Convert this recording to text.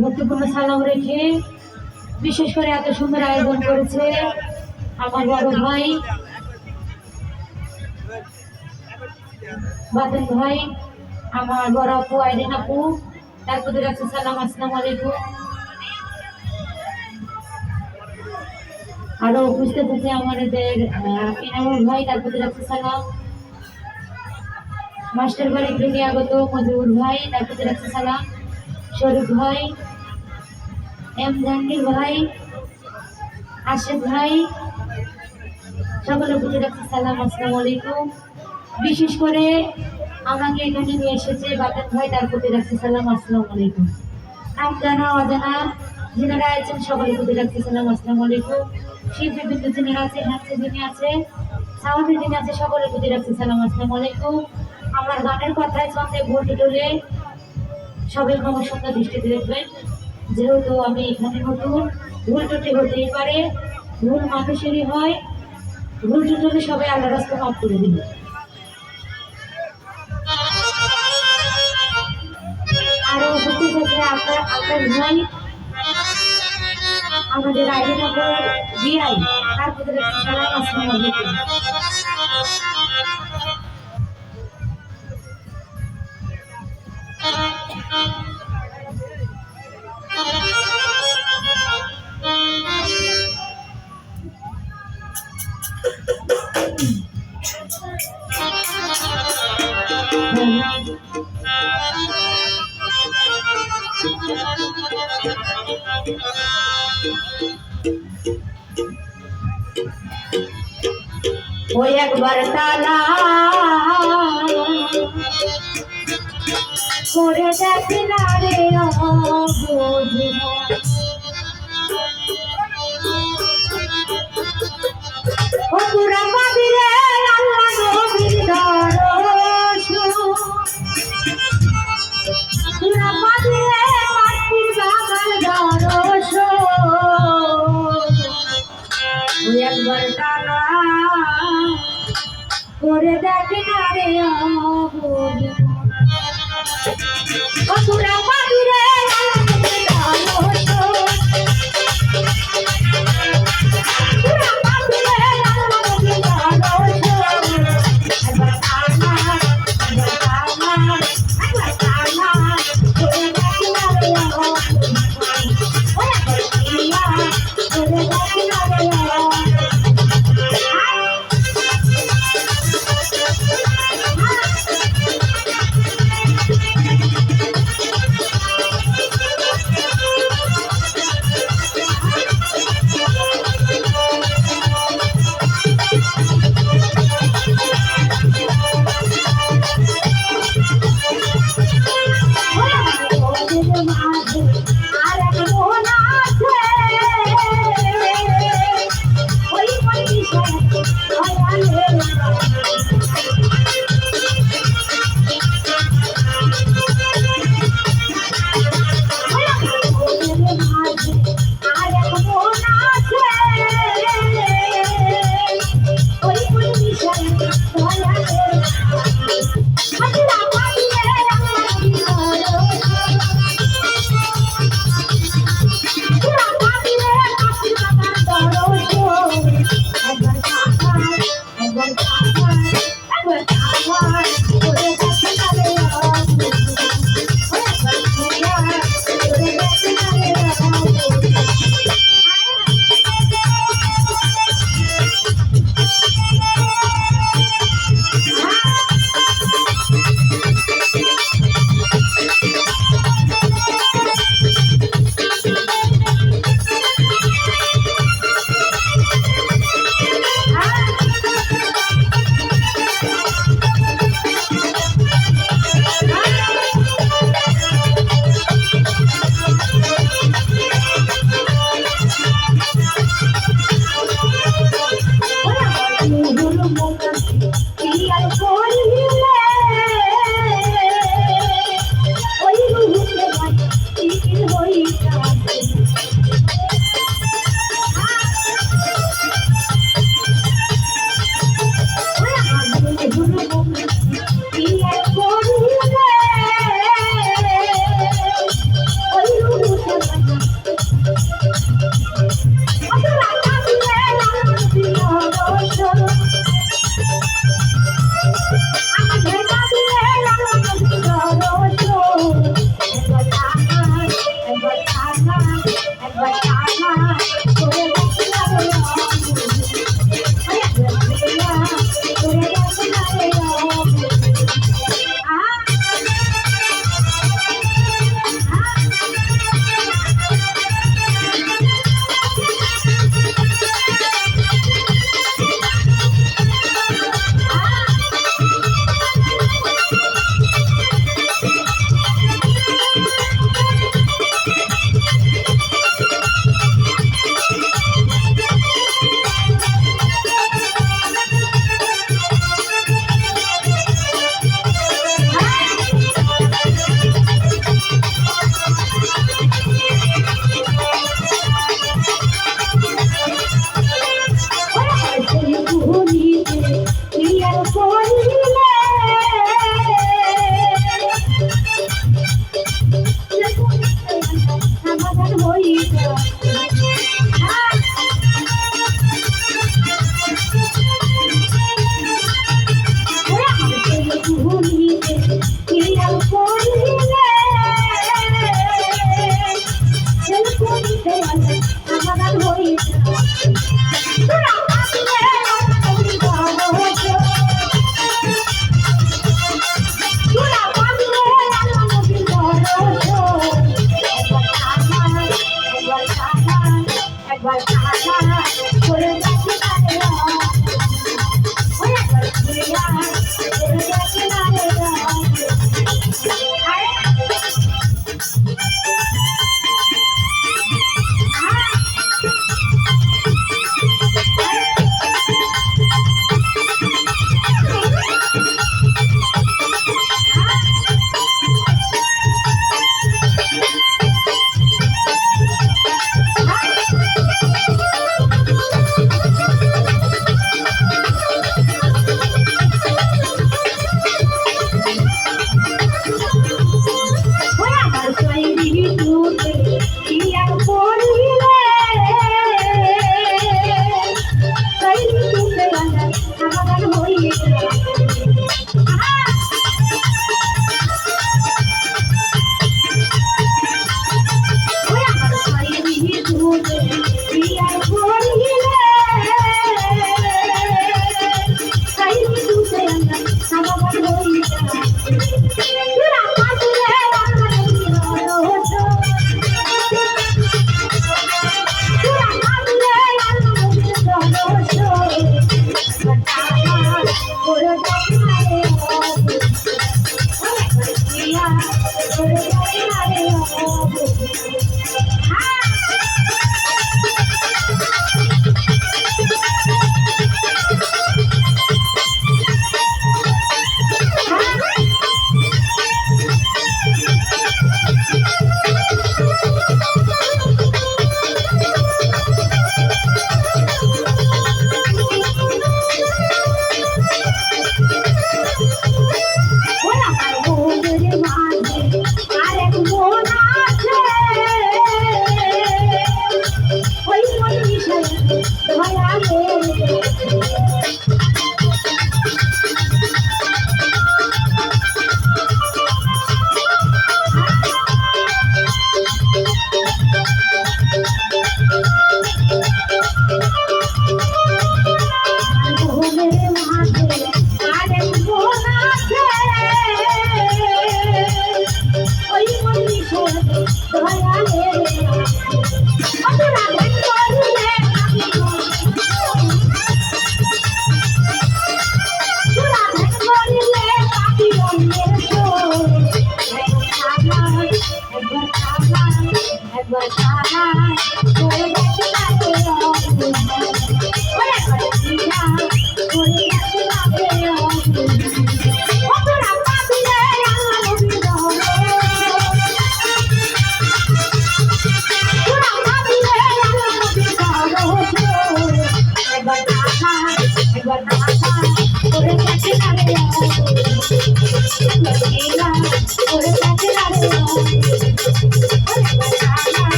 ভক্তিপূর্ণ সালাম রেখে বিশেষ করে এত সুন্দর আয়োজন করেছে আমার বড় ভাই, বাদল ভাই, আমার বড় আপু আইরিন আপু তারপরে রাখছে সালাম, আসসালামু আলাইকুম। আরও উপস্থিত আছে আমাদের ইনামুল ভাই তারপরে রাখছে সালাম। মাস্টার বাড়ি থেকে আগত মজিবুর ভাই তারপরে রাখছে সালাম। শরীফ ভাই, এম জাহাঙ্গীর ভাই আশিফ ভাই সকলের প্রতি রাখছি, সালাম, আসসালামু আলাইকুম। বিশেষ করে আমাকে এখানে নিয়ে এসেছে বাতেন ভাই, তার প্রতি রাখছি, সালাম, আসসালামু আলাইকুম। জানা অজানা যিনারা আছেন, সকলের প্রতি রাখছি, সালাম, আসসালামু আলাইকুম। শিল্পী বিন্দু যিনি আছে নাচে যিনি আছে সাউন্ডে যিনি আছে সকলের প্রতি রাখছি, সালাম, আসসালামু আলাইকুম। আমার গানের কথায় ছন্দে ভোট টলে সবাই আমার সঙ্গে দৃষ্টিতে দেখবেন। যেহেতু আমি এখানে নতুন, ভুল ত্রুটি হতেই পারে, ভুল মানুষেরই হয়, ভুল হলে সবাই আল্লাহ রাস্তা মাফ করে দিবে। আরও উপস্থিত আছে আপনার আপনার ভাই। আমাদের আইডি নম্বর বিআই, তার প্রতি সালাম আসসালামু আলাইকুম। ওই একবার তালা করে দেখ না টানা করে দেখ না রে